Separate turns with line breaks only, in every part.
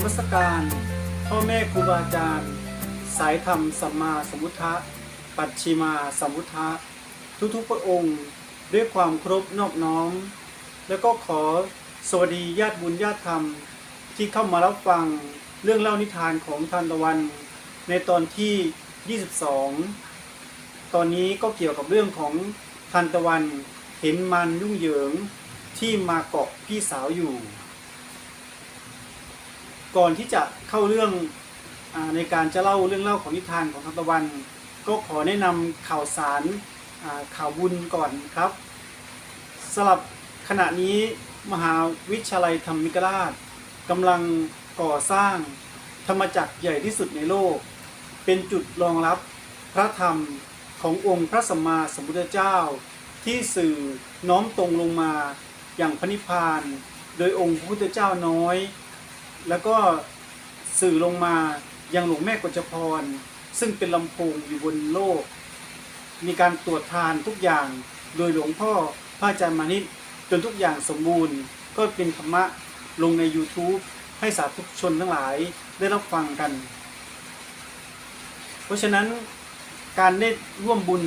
กราบนมัสการ พ่อแม่ครูบาอาจารย์ สายธรรมสัมมาสัมพุทธะ ปัจฉิมาสัมพุทธะ ทุกๆพระองค์ ด้วยความเคารพนอบน้อม แล้วก็ขอสวัสดีญาติบุญญาติธรรม ที่เข้ามารับฟังเรื่องเล่านิทานของทานตะวัน ในตอนที่ 22 ตอนนี้ก็เกี่ยวกับเรื่องของทานตะวันเห็นมันยุ่งเหยิงที่มาเกาะพี่สาวอยู่ ก่อนที่จะเข้าเรื่องอในการจะเล่าเรื่องเล่าของนิทานของทานตะวัน ก็ขอแนะนำข่าวสารข่าวบุญก่อนครับสำหรับขณะนี้มหาวิทยาลัยธรรมิกราชกำลังก่อสร้างธรรมจักรใหญ่ที่สุดในโลก เป็นจุดรองรับพระธรรมขององค์พระสัมมาสัมพุทธเจ้า ที่สื่อน้อมตรงลงมาอย่างพระนิพพาน โดยองค์พระพุทธเจ้าน้อย แล้วก็สื่อลงมายังหลวงแม่กฎจพร ซึ่งเป็นลำโพงอยู่บนโลก มีการตรวจทานทุกอย่างโดยหลวงพ่อพระอาจารย์มานิตจนทุกอย่างสมบูรณ์ ก็เป็นธรรมะลงใน YouTube ให้สาธุชนทั้งหลายได้รับฟังกัน เพราะฉะนั้นการได้ร่วมบุญ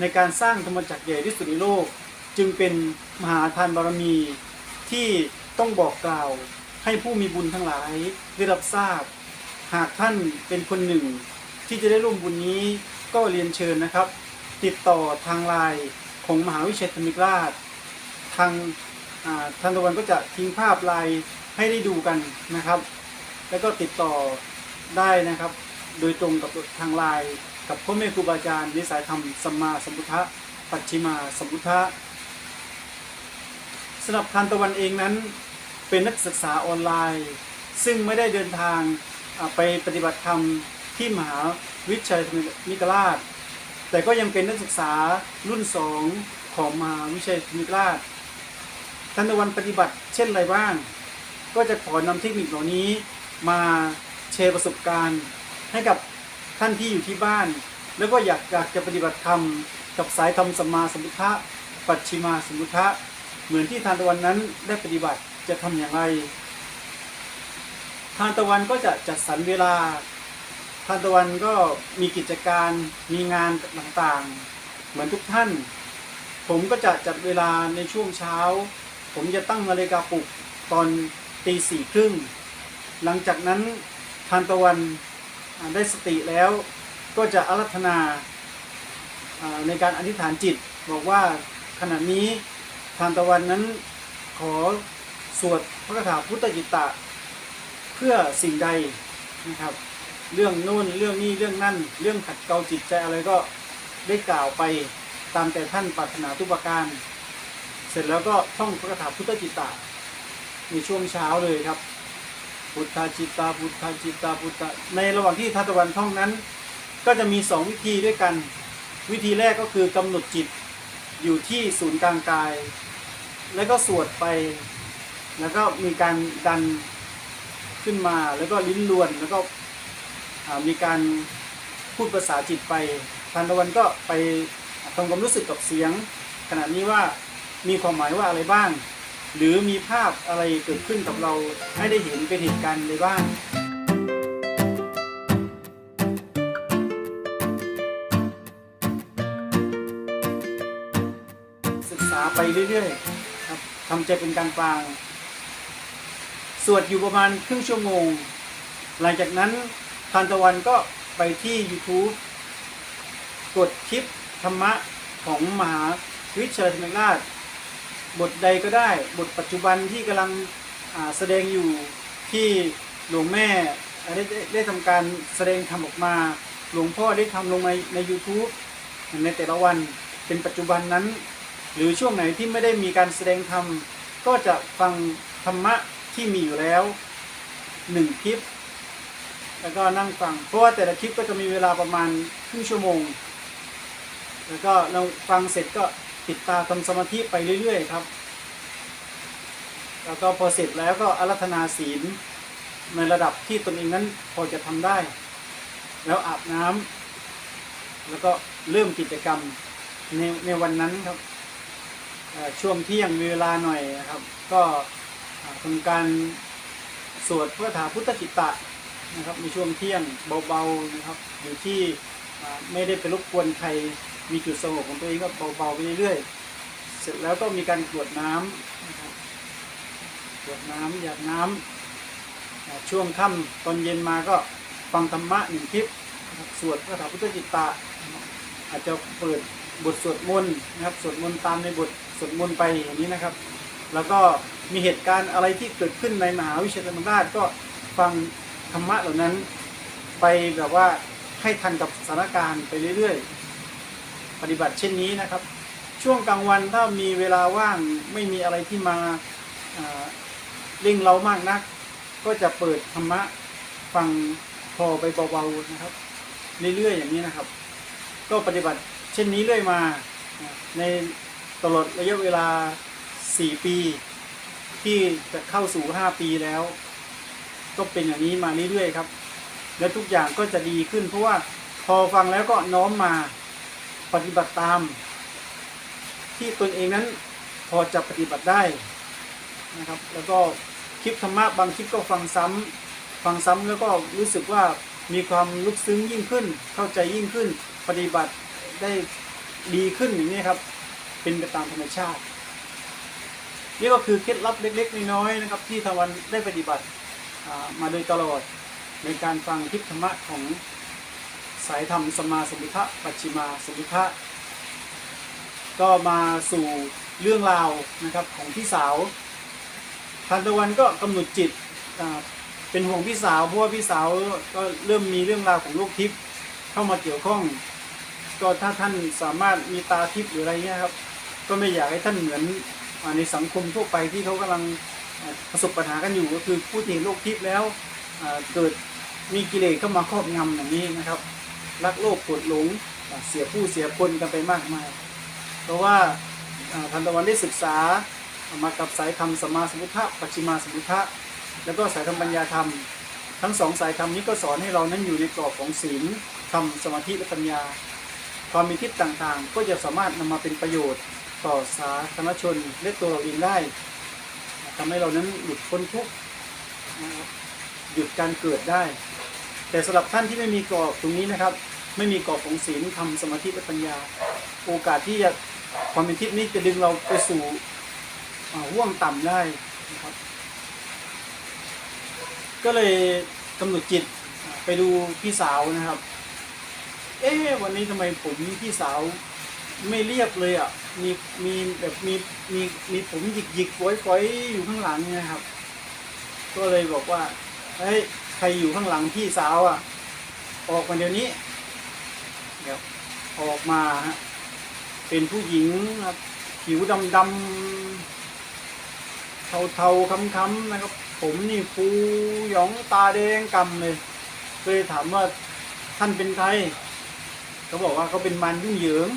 ในการสร้างธรรมจักรใหญ่ที่สุดในโลก จึงเป็นมหาทานบารมีที่ต้องบอกกล่าว ให้ผู้มีบุญทั้งหลายได้รับทราบ หากท่านเป็นคนหนึ่ง ที่จะได้ร่วมบุญนี้ก็เรียนเชิญนะครับ ติดต่อทางไลน์ของมหาวิทยาลัยธรรมิกราช ทางอ่าทางตะวันก็จะทิ้งภาพไลน์ให้ได้ดูกันนะครับ แล้วก็ติดต่อได้นะครับ โดยตรงกับทางไลน์กับพ่อแม่ครูบาอาจารย์นิสายธรรมสัมมาสัมพุทธะปัจฉิมาสัมพุทธะสำหรับทานตะวันเองนั้น เป็นนักศึกษาออนไลน์ ซึ่งไม่ได้เดินทางไปปฏิบัติธรรมที่มหาวิทยาลัยนิกราช แต่ก็ยังเป็นนักศึกษารุ่นสองของมหาวิทยาลัยนิกราชทันตะวันปฏิบัติเช่นไรบ้าง ก็จะขอนำเทคนิคเหล่านี้มาแชร์ประสบการณ์ ให้กับท่านที่อยู่ที่บ้าน แล้วก็อยากอยากจะปฏิบัติธรรมกับสายธรรมสัมมาสัมพุทธะปัจฉิมาสัมพุทธะเหมือนที่ทานตะวันนั้นได้ปฏิบัติ จะทำอย่างไร ทานตะวันก็จะจัดสรรเวลา ทานตะวันก็มีกิจการมีงานต่างๆ เหมือนทุกท่าน ผมก็จะจัดเวลาในช่วงเช้า ผมจะตั้งนาฬิกาปลุกตอนตีสี่ครึ่ง หลังจากนั้นทานตะวันได้สติแล้วก็จะอารัธนาอ่าในการอธิษฐานจิตบอกว่าขณะนี้ทานตะวันนั้นขอ สวดพระคาถาพุทธจิตตะ เพื่อสิ่งใดนะครับ เรื่องโน่นเรื่องนี้เรื่องนั่น เรื่องขัดเกลาจิตใจอะไรก็ได้กล่าวไปตามแต่ท่านปรารถนาทุกประการ เสร็จแล้วก็ท่องพระคาถาพุทธจิตตะในช่วงเช้าเลยครับ พุทธจิตตาพุทธจิตตาพุทธในระหว่างที่ทัตะวันท่องนั้น ก็จะมีสองวิธีด้วยกัน วิธีแรกก็คือกำหนดจิตอยู่ที่ศูนย์กลางกาย แล้วก็สวดไป แล้วก็มีการดันขึ้นมาแล้วก็ลิ้นลวนแล้วก็มีการพูดภาษาจิตไปทานตะวันก็ไปทำความรู้สึกกับเสียง ขณะนี้ว่ามีความหมายว่าอะไรบ้าง หรือมีภาพอะไรเกิดขึ้นกับเราให้ได้เห็นเป็นเหตุการณ์อะไรบ้างศึกษาไปเรื่อยๆครับทำใจเป็นกางกลางๆ สวดอยู่ประมาณครึ่งชั่วโมง หลังจากนั้นทานตะวันก็ไปที่ YouTube กดคลิปธรรมะของมหาวิทยาลัยธรรมราช บทใดก็ได้ บทปัจจุบันที่กำลังแสดงอยู่ที่หลวงแม่ได้ได้ได้ทำการแสดงทำออกมา หลวงพ่อได้ทำลงในใน YouTube ในแต่ละวันเป็นปัจจุบันนั้น หรือช่วงไหนที่ไม่ได้มีการแสดงธรรมก็จะฟังธรรมะ ที่มีอยู่แล้วหนึ่งคลิป แล้วก็นั่งฟัง เพราะว่าแต่ละคลิปก็จะมีเวลาประมาณครึ่งชั่วโมง แล้วก็เราฟังเสร็จก็ติดตาทำสมาธิไปเรื่อยๆครับ แล้วก็พอเสร็จแล้วก็อารัธนาศีลในระดับที่ตนเองนั้นพอจะทำได้ แล้วอาบน้ำแล้วก็เริ่มกิจกรรมในในวันนั้นครับช่วงเที่ยงมีเวลาหน่อยครับ ก็ ทำการสวดพระถาพุทธจิตตะนะครับในช่วงเที่ยงเบาๆนะครับอยู่ที่ไม่ได้ไปรบกวนใครมีจุดสงบของตัวเองก็เบาๆไปเรื่อยๆเสร็จแล้วก็มีการกรวดน้ำนะครับกรวดน้ำหยาดน้ำช่วงค่ำตอนเย็นมาก็ฟังธรรมะหนึ่งคลิปสวดพระถาพุทธจิตตะอาจจะเปิดบทสวดมนต์นะครับสวดมนต์ตามในบทสวดมนต์ไปอย่างนี้นะครับ แล้วก็ มีเหตุการณ์อะไรที่เกิดขึ้นในมหาวิทยาลัยธรรมราชก็ฟังธรรมะเหล่านั้น ไปแบบว่าให้ทันกับสถานการณ์ไปเรื่อยๆ ปฏิบัติเช่นนี้นะครับ ช่วงกลางวันถ้ามีเวลาว่างไม่มีอะไรที่มาเร่งเรามากนัก ก็จะเปิดธรรมะฟังพอไปเบาๆนะครับเรื่อยๆอย่างนี้นะครับ ก็ปฏิบัติเช่นนี้เรื่อยมาอ่าในตลอดระยะเวลา 4 ปี ที่จะเข้าสู่ 5 ปีแล้ว ก็เป็นอย่างนี้มาเรื่อยๆครับ แล้วทุกอย่างก็จะดีขึ้น เพราะว่าพอฟังแล้วก็น้อมมาปฏิบัติตาม ที่ตนเองนั้นพอจะปฏิบัติได้นะครับ แล้วก็คลิปธรรมะบางคลิปก็ฟังซ้ำฟังซ้ำแล้วก็รู้สึกว่ามีความลึกซึ้งยิ่งขึ้น เข้าใจยิ่งขึ้น ปฏิบัติได้ดีขึ้นอย่างนี้ครับ เป็นไปตามธรรมชาติ นี่ก็คือเคล็ดลับเล็กๆน้อยๆนะครับ ที่ทวันได้ปฏิบัติมาโดยตลอดในการฟังคลิปธรรมะของสายธรรมสมาสมุทะปัจฉิมาสมุทะก็มาสู่เรื่องราวนะครับของพี่สาวทันตะวันก็กำหนดจิตเป็นห่วงพี่สาวเพราะว่าพี่สาวก็เริ่มมีเรื่องราวของโลกทิพย์เข้ามาเกี่ยวข้อง ก็ถ้าท่านสามารถมีตาทิพย์หรืออะไรเงี้ยครับ ก็ไม่อยากให้ท่านเหมือน ในสังคมทั่วไปที่เขากำลังประสบปัญหากันอยู่ก็คือผู้ที่เห็นโลกทิพย์แล้วเกิดมีกิเลสเข้ามาครอบงำอย่างนี้นะครับ รักโลภโกรธหลงเสียผู้เสียคนกันไปมากมาย เพราะว่าทันตะวันได้ศึกษามากับสายธรรมสมาสมุทธะปัจฉิมาสมุทธะแล้วก็สายธรรมปัญญาธรรม ทั้งสองสายธรรมนี้ก็สอนให้เรานั้นอยู่ในกรอบของศีลธรรมสมาธิและปัญญา ความมีทิศต่างๆ ก็จะสามารถนำมาเป็นประโยชน์ ต่อสาธารณชนและตัวเราเองได้ทำให้เรานั้นหลุดพ้นทุกข์นะครับหยุดการเกิดได้ แต่สำหรับท่านที่ไม่มีกรอบตรงนี้นะครับ ไม่มีกรอบของศีลธรรมสมาธิและปัญญา โอกาสที่จะความเป็นทิพย์นี้จะดึงเราไปสู่ห่วงต่ำได้นะครับ ก็เลยกำหนดจิตไปดูพี่สาวนะครับ เอ๊ะวันนี้ทำไมผมพี่สาวไม่เรียบเลยอะ มีมีแบบมีมีมีผมหยิกหยิกฝอยฝอยอยู่ข้างหลังเนะครับ ก็เลยบอกว่าเฮ้ยใครอยู่ข้างหลังพี่สาวอะ ออกมาเดี๋ยวนี้ เดี๋ยวออกมาฮะเป็นผู้หญิงครับผิวดำดำเทาเทาๆค้ำค้ำๆนะครับ ผมนี่ฟูหยองตาแดงกำเลยเลยถามว่าท่านเป็นใครเขาบอกว่าเขาเป็นมันยุ่งเหยิง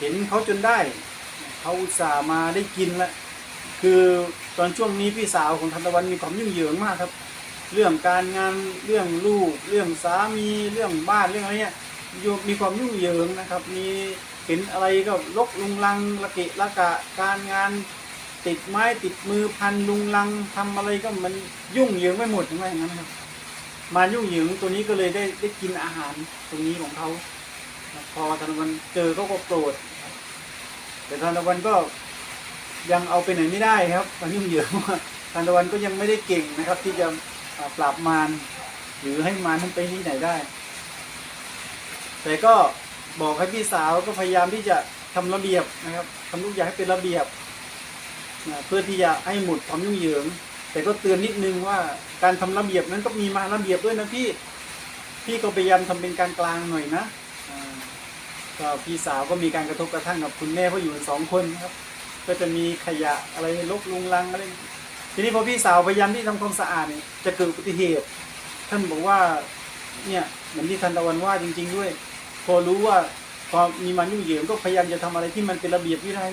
เห็นเขาจนได้ เขาอุตส่าห์มาได้กินแล้วคือตอนช่วงนี้พี่สาวของทันตะวันมีความยุ่งเหยิงมากครับ เรื่องการงานเรื่องลูก เรื่องสามีเรื่องบ้านเรื่องอะไรเนี่ยมีความยุ่งเหยิงนะครับ มีเห็นอะไรก็ลกลุงลังละเกะละกะการงานติดไม้ติดมือพันลุงลังทำอะไรก็มันยุ่งเหยิงไปหมดอย่างไรอย่างนั้นครับมายุ่งเหยิงตัวนี้ก็เลยได้ได้กินอาหารตรงนี้ของเขา พอธนวันเจอเขาก็โกรธแต่ธนวันก็ยังเอาไปไหนไม่ได้ครับ มันยุ่งเหยิงมาธนวันก็ยังไม่ได้เก่งนะครับ ที่จะปราบมารหรือให้มารนั้นไปที่ไหนได้ แต่ก็บอกให้พี่สาวก็พยายามที่จะทำระเบียบนะครับทำทุกอย่างให้เป็นระเบียบนะเพื่อที่จะให้หมดความยุ่งเหยิง แต่ก็เตือนนิดนึงว่าการทำระเบียบนั้นก็มีมาระเบียบด้วยนะพี่ พี่ก็พยายามทำเป็นกลางกลางหน่อยนะ ก็พี่สาวก็มีการกระทบกระทั่งกับคุณแม่เพราะอยู่กันสองคนนะครับ ก็จะมีขยะอะไรลกลุงลังอะไรทีนี้พอพี่สาวพยายามที่ทำความสะอาดเนี่ยจะเกิดอุบัติเหตุ ท่านบอกว่าเนี่ยเหมือนที่ทันตะวันว่าจริง ๆ ด้วย พอรู้ว่าพอมีมันยุ่งเหยิงก็พยายามจะทำอะไรที่มันเป็นระเบียบวินัย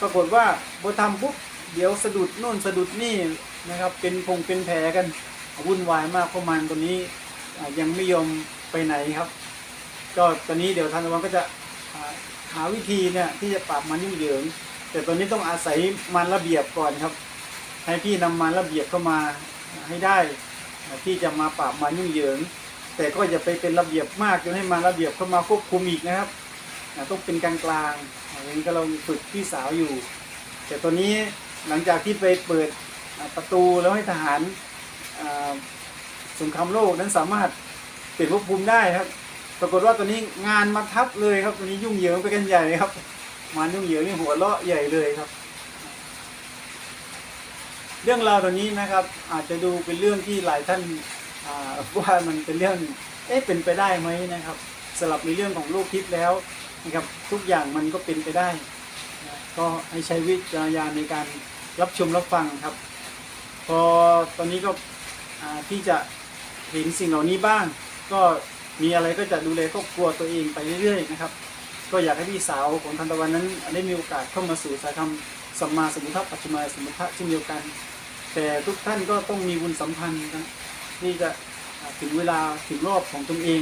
ปรากฏว่าพอทำปุ๊บเดี๋ยวสะดุดโน่นสะดุดนี่นะครับ เป็นพงเป็นแผลกันวุ่นวายมากเพราะมันตัวนี้ยังไม่ยอมไปไหนครับ ก็ตอนนี้เดี๋ยวทันตะวันก็จะหาวิธีเนี่ยที่จะปราบมันยุ่งเหยิง แต่ตอนนี้ต้องอาศัยมันระเบียบก่อนครับ ให้พี่นำมาระเบียบเข้ามาให้ได้ที่จะมาปราบมายุ่งเหยิง แต่ก็อย่าไปเป็นระเบียบมากจนให้มาระเบียบเข้ามาควบคุมอีกนะครับต้องเป็นกลางกลางอย่างนี้ก็เราฝึกพี่สาวอยู่ แต่ตอนนี้หลังจากที่ไปเปิดประตูแล้วให้ทหารสงครามโลกนั้นสามารถเปลี่ยนภพภูมิได้ครับ ปรากฏว่าตอนนี้งานมาทับเลยครับตอนนี้ยุ่งเหยิงไปกันใหญ่ครับมายุ่งเหยิงนี่หัวเราะใหญ่เลยครับ เรื่องราวตัวนี้นะครับ อาจจะดูเป็นเรื่องที่หลายท่านว่ามันเป็นเรื่องเอ๊ะเป็นไปได้ไหมนะครับสำหรับในเรื่องของโลกทิพย์แล้วนะครับทุกอย่างมันก็เป็นไปได้ ก็ให้ใช้วิจารณญาณในการรับชมรับฟังครับ พอตอนนี้ก็ที่จะเห็นสิ่งเหล่านี้บ้าง ก็ มีอะไรก็จะดูแลครอบครัวตัวเองไปเรื่อยๆนะครับ ก็อยากให้พี่สาวของทันตะวันนั้น ได้มีโอกาสเข้ามาสู่สายธรรมสัมมาสมพุทธปัจจุมาสมพุทธะเช่นเดียวกัน แต่ทุกท่านก็ต้องมีบุญสัมพันธ์นะที่จะถึงเวลาถึงรอบของตนเอง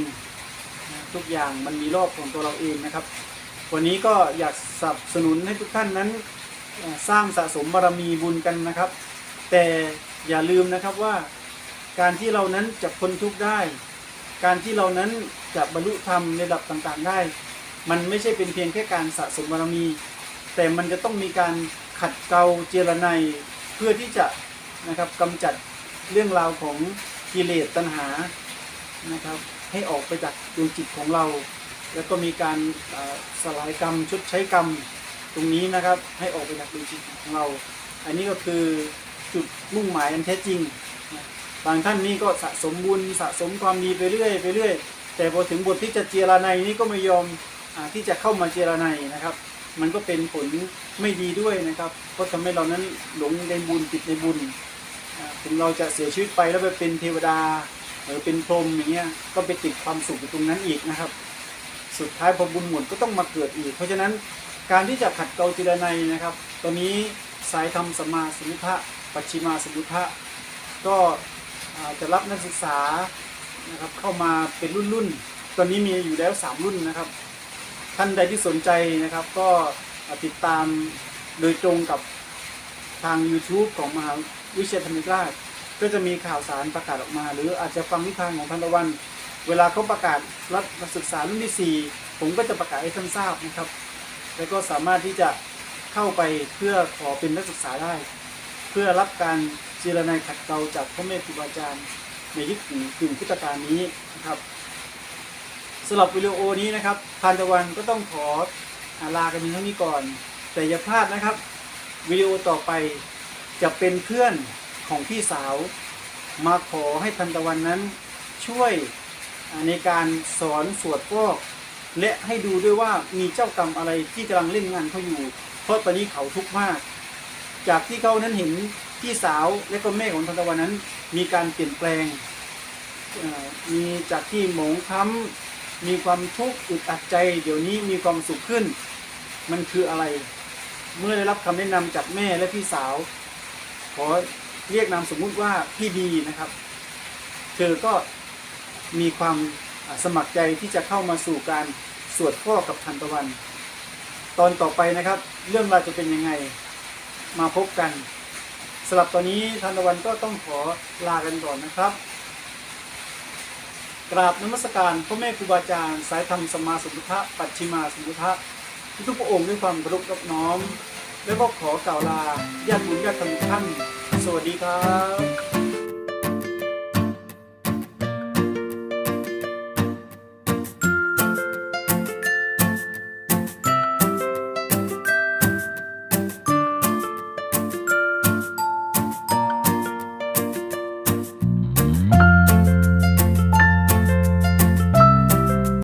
ทุกอย่างมันมีรอบของตัวเราเองนะครับ วันนี้ก็อยากสนับสนุนให้ทุกท่านนั้นสร้างสะสมบารมีบุญกันนะครับ แต่อย่าลืมนะครับว่าการที่เรานั้นจะพ้นทุกข์ได้ การที่เรานั้นจะบรรลุธรรมในระดับต่างๆได้ มันไม่ใช่เป็นเพียงแค่การสะสมบารมี แต่มันจะต้องมีการขัดเกลาเจรไนเพื่อที่จะนะครับกำจัดเรื่องราวของกิเลสตัณหานะครับให้ออกไปจากดวงจิตของเรา แล้วก็มีการสลายกรรมชดใช้กรรมตรงนี้นะครับให้ออกไปจากดวงจิตของเรา อันนี้ก็คือจุดมุ่งหมายอันแท้จริง บางท่านนี่ก็สะสมบุญสะสมความดีไปเรื่อยไปเรื่อย แต่พอถึงบทที่จะเจรไนยนี่ก็ไม่ยอมอที่จะเข้ามาเจรไนยนะครับ มันก็เป็นผลไม่ดีด้วยนะครับ เพราะทำให้เรานั้นหลงในบุญติดในบุญถึงเราจะเสียชีวิตไปแล้วไปเป็นเทวดาหรือเป็นพรหมอย่างเงี้ยก็ไปติดความสุขอยู่ตรงนั้นอีกนะครับ สุดท้ายพอบุญหมดก็ต้องมาเกิดอีก เพราะฉะนั้นการที่จะขัดเกลาเจรไนยนะครับ ตอนนี้สายธรรมสมมาสมุทะปัจฉิมาสมุทะก็ จะรับนักศึกษานะครับเข้ามาเป็นรุ่นรุ่นๆตอนนี้มีอยู่แล้ว 3 รุ่นนะครับ ท่านใดที่สนใจนะครับ ก็ติดตามโดยตรงกับทาง YouTube ของมหาวิทยาลัยธรรมราชก็จะมีข่าวสารประกาศออกมา หรืออาจจะฟังนิทานของพันตะวัน เวลาเขาประกาศรับนักศึกษารุ่นที่ 4 ผมก็จะประกาศให้ท่านทราบนะครับ แล้วก็สามารถที่จะเข้าไปเพื่อขอเป็นนักศึกษาได้ เพื่อรับการ จรนายขัดเกลาจากพ่อแม่ครูบาอาจารย์ในยุคกึ่งพุทธกาลนี้นะครับสำหรับวิดีโอนี้นะครับทานตะวันก็ต้องขออาลากันเพียงเท่านี้ก่อน แต่อย่าพลาดนะครับวิดีโอต่อไปจะเป็นเพื่อนของพี่สาว มาขอให้ทันตะวันนั้นช่วยในการสอนสวดฟอกและให้ดูด้วยว่ามีเจ้ากรรมอะไรที่กำลังเล่นงานเขาอยู่ เพราะตอนนี้เขาทุกข์มาก จากที่เขานั้นเห็น พี่สาวและก็แม่ของทันตะวันนั้น มีการเปลี่ยนแปลง มีจากที่หมองค้ำมีความทุกข์อึดอัดใจ เดี๋ยวนี้มีความสุขขึ้น มันคืออะไร เมื่อได้รับคำแนะนำจากแม่และพี่สาว ขอเรียกนามสมมุติว่าพี่ดีนะครับ เธอก็มีความสมัครใจที่จะเข้ามาสู่การสวดพ่อกับทันตะวัน ตอนต่อไปนะครับ เรื่องราวจะเป็นยังไง มาพบกัน สำหรับตอนนี้ทันตะวันก็ต้องขอลากันก่อนนะครับ กราบนมัสการพ่อแม่ครูบาอาจารย์สายธรรมสมมาสมุทธะปัจฉิมาสมุทธะทุกพระองค์ด้วยความเคารพรับน้อม แล้วก็ขอกล่าวลาญาติบุญญาติธรรมท่าน สวัสดีครับ